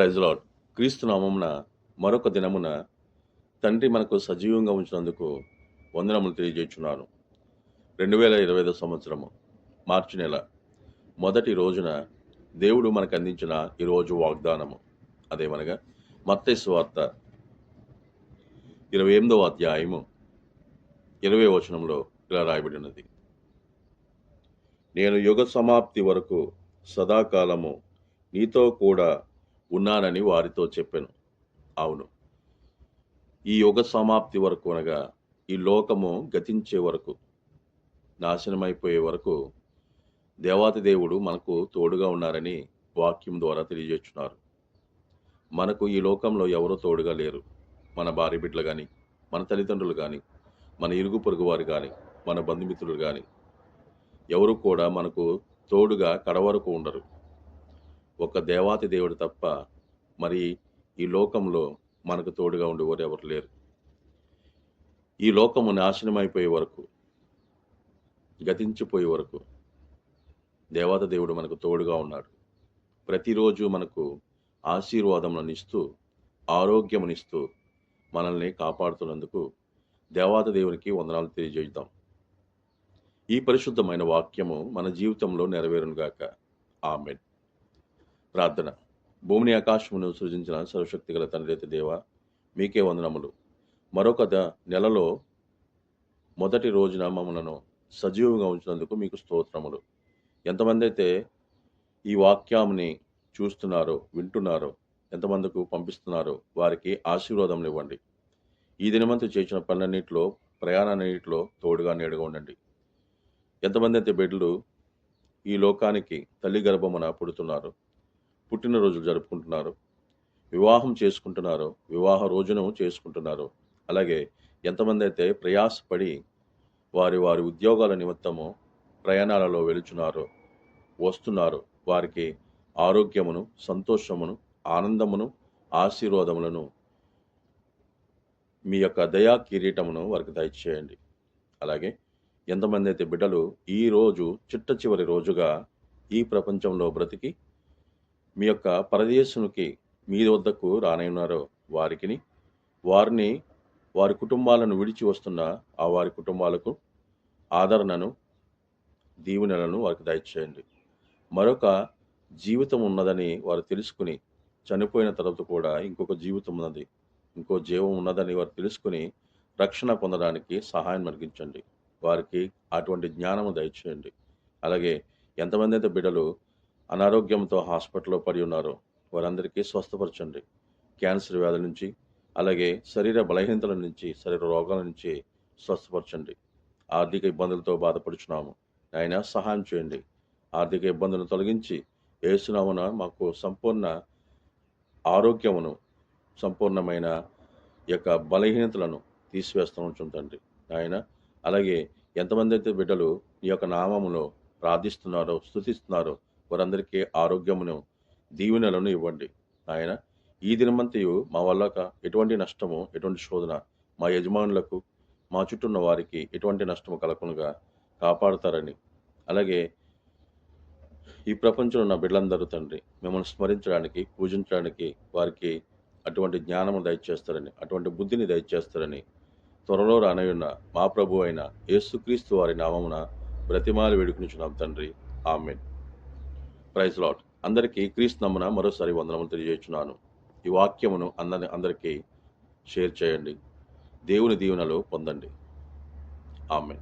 ప్రైజ్లాడ్ క్రీస్తు నామమున మరొక దినమున తండ్రి మనకు సజీవంగా ఉంచినందుకు వందనములు తెలియజేస్తున్నాను రెండు వేల ఇరవై ఐదో సంవత్సరము మార్చి నెల మొదటి రోజున దేవుడు మనకు అందించిన ఈరోజు వాగ్దానము. అదేమనగా మత్తయి వార్త ఇరవై ఎనిమిదవ అధ్యాయము ఇరవై వచనంలో ఇలా రాయబడినది. నేను యుగ సమాప్తి వరకు సదాకాలము నీతో కూడా ఉన్నానని వారితో చెప్పాను. అవును. ఈ యుగ సమాప్తి వరకు అనగా ఈ లోకము గతించే వరకు నాశనమైపోయే వరకు దేవాతి దేవుడు మనకు తోడుగా ఉన్నారని వాక్యం ద్వారా తెలియజేస్తున్నారు. మనకు ఈ లోకంలో ఎవరో తోడుగా లేరు. మన భార్య బిడ్డలు కానీ మన తల్లిదండ్రులు కానీ మన ఇరుగు పొరుగు వారు కానీ మన బంధుమిత్రులు కానీ ఎవరు కూడా మనకు తోడుగా కడవరకు ఉండరు. ఒక దేవాతి దేవుడు తప్ప మరి ఈ లోకంలో మనకు తోడుగా ఉండేవారు ఎవరు లేరు. ఈ లోకము నాశనం అయిపోయే వరకు గతించిపోయే వరకు దేవాత దేవుడు మనకు తోడుగా ఉన్నాడు. ప్రతిరోజు మనకు ఆశీర్వాదములనిస్తూ ఆరోగ్యమునిస్తూ మనల్ని కాపాడుతున్నందుకు దేవాత దేవునికి వందనాలు తెలియజేద్దాం. ఈ పరిశుద్ధమైన వాక్యము మన జీవితంలో నెరవేరునుగాక. ఆమెన్. ప్రార్థన. భూమిని ఆకాశమును సృజించిన సర్వశక్తి గల తండ్రి దేవ మీకే వందనములు. మరొక ద- నెలలో మొదటి రోజున మమ్మలను సజీవంగా ఉంచినందుకు మీకు స్తోత్రములు. ఎంతమంది అయితే ఈ వాక్యాన్ని చూస్తున్నారో వింటున్నారో ఎంతమందికి పంపిస్తున్నారో వారికి ఆశీర్వాదం ఇవ్వండి. ఈ దినమంతా చేసిన పనులన్నింటిలో ప్రయాణాన్నింటిలో తోడుగా నేడుగా ఉండండి. ఎంతమంది అయితే బిడ్డలు ఈ లోకానికి తల్లి గర్భమున పుడుతున్నారు పుట్టినరోజులు జరుపుకుంటున్నారు వివాహం చేసుకుంటున్నారు వివాహ రోజును చేసుకుంటున్నారు. అలాగే ఎంతమంది అయితే ప్రయాసపడి వారి వారి ఉద్యోగాల నిమిత్తము ప్రయాణాలలో వెళుచున్నారో వస్తున్నారు వారికి ఆరోగ్యమును సంతోషమును ఆనందమును ఆశీర్వాదములను మీ యొక్క దయా కిరీటమును వారికి దయచేయండి. అలాగే ఎంతమంది అయితే బిడ్డలు ఈ రోజు చిట్ట చివరి రోజుగా ఈ ప్రపంచంలో బ్రతికి మీ యొక్క పరదేశునికి మీ వద్దకు రానయ్యున్నారో వారికిని వారిని వారి కుటుంబాలను విడిచి వస్తున్న ఆ వారి కుటుంబాలకు ఆదరణను దీవెనలను వారికి దయచేయండి. మరొక జీవితం ఉన్నదని వారు తెలుసుకుని చనిపోయిన తర్వాత కూడా ఇంకొక జీవితం ఉన్నది ఇంకో జీవం ఉన్నదని వారు తెలుసుకుని రక్షణ పొందడానికి సహాయం కలిగించండి వారికి అటువంటి జ్ఞానము దయచేయండి. అలాగే ఎంతమంది అయితే బిడ్డలు అనారోగ్యంతో హాస్పిటల్లో పడి ఉన్నారో. వారందరికీ స్వస్థపరచండి. క్యాన్సర్ వ్యాధి నుంచి అలాగే శరీర బలహీనతల నుంచి శరీర రోగాల నుంచి స్వస్థపరచండి. ఆర్థిక ఇబ్బందులతో బాధపడుచున్నాము. ఆయన సహాయం చేయండి. ఆర్థిక ఇబ్బందులను తొలగించి ఏసునామున మాకు సంపూర్ణ ఆరోగ్యమును సంపూర్ణమైన ఈ యొక్క బలహీనతలను తీసివేస్తూ ఉంచుంతండి ఆయన అలాగే ఎంతమంది అయితే బిడ్డలు ఈ యొక్క నామములో ప్రార్థిస్తున్నారో స్థుతిస్తున్నారో వారందరికీ ఆరోగ్యమును దీవెనలను ఇవ్వండి. ఆయన ఈ దినమంతయు మా వల్ల ఎటువంటి నష్టము ఎటువంటి శోధన మా యజమానులకు మా చుట్టూ ఉన్న వారికి ఎటువంటి నష్టము కలగకుండా కాపాడతారని. అలాగే ఈ ప్రపంచంలో ఉన్న బిడ్డలందరూ తండ్రి మిమ్మల్ని స్మరించడానికి పూజించడానికి వారికి అటువంటి జ్ఞానము దయచేస్తారని అటువంటి బుద్ధిని దయచేస్తారని త్వరలో రానయున్న మా ప్రభు అయిన యేసుక్రీస్తు వారి నామమున బ్రతిమాలు వేడుకునిచున్నాం తండ్రి. ఆమెన్. ప్రైజ్ లాట్ అందరికీ క్రీస్తు నమ్మున మరోసారి వందనములు తెలియజేస్తున్నాను ఈ వాక్యమును అందరి అందరికీ షేర్ చేయండి. దేవుని దీవెనలు పొందండి. ఆమె